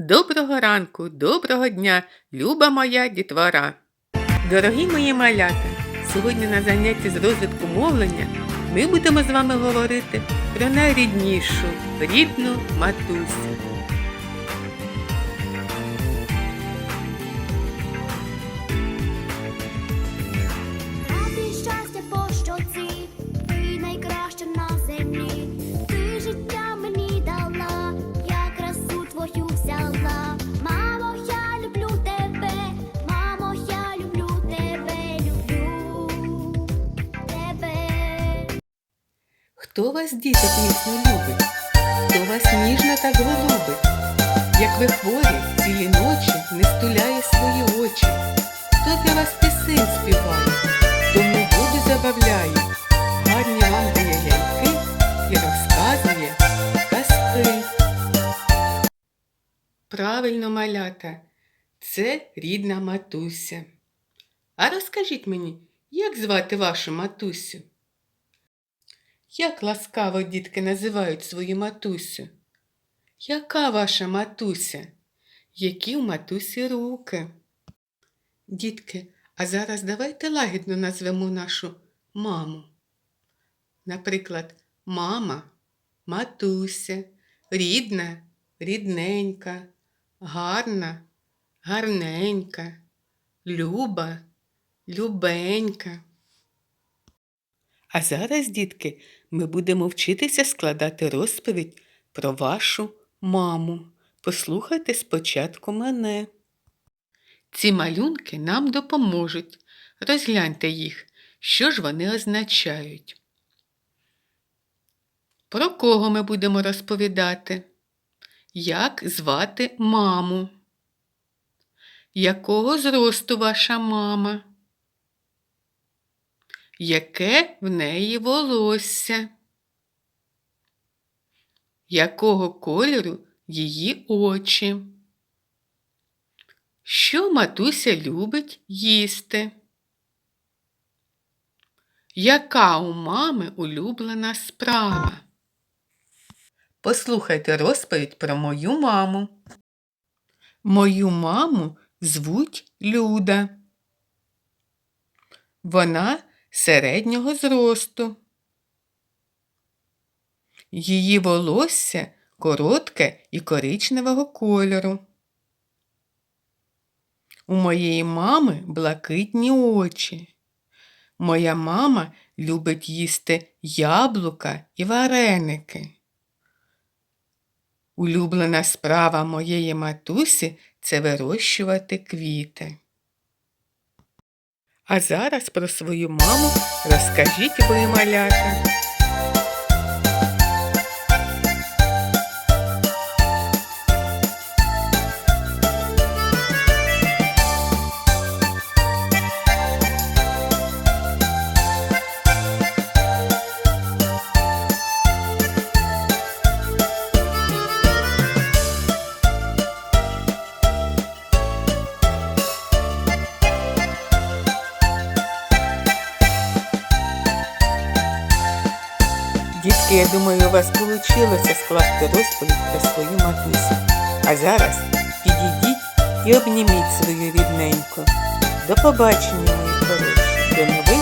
Доброго ранку, доброго дня, люба моя дітвора. Дорогі мої малята, сьогодні на занятті з розвитку мовлення ми будемо з вами говорити про найріднішу рідну матусю. Хто вас, діток, міцно любить? Хто вас ніжно так голубить? Як ви хворі цілі ночі не стуляє свої очі? Хто для вас пісень співає, хто воду забавляє, гарні вам дає ляльки і розказує казки. Правильно, малята, це рідна матуся. А розкажіть мені, як звати вашу матусю? Як ласкаво дітки називають свою матусю? Яка ваша матуся? Які у матусі руки? Дітки, а зараз давайте лагідно назвемо нашу маму. Наприклад, мама, матуся, рідна, рідненька, гарна, гарненька, люба, любенька. А зараз, дітки, ми будемо вчитися складати розповідь про вашу маму. Послухайте спочатку мене. Ці малюнки нам допоможуть. Розгляньте їх, що ж вони означають. Про кого ми будемо розповідати? Як звати маму? Якого зросту ваша мама? Яке в неї волосся? Якого кольору її очі? Що матуся любить їсти? Яка у мами улюблена справа? Послухайте розповідь про мою маму. Мою маму звуть Люда. Вона середнього зросту. Її волосся коротке і коричневого кольору. У моєї мами блакитні очі. Моя мама любить їсти яблука і вареники. Улюблена справа моєї матусі це вирощувати квіти. А зараз про свою маму розкажіть ви, малята. Дітки, я думаю, у вас вийшло скласти розповідь про свою матусю. А зараз підійдіть і обніміть свою рідненьку. До побачення, мої хороші, до нових.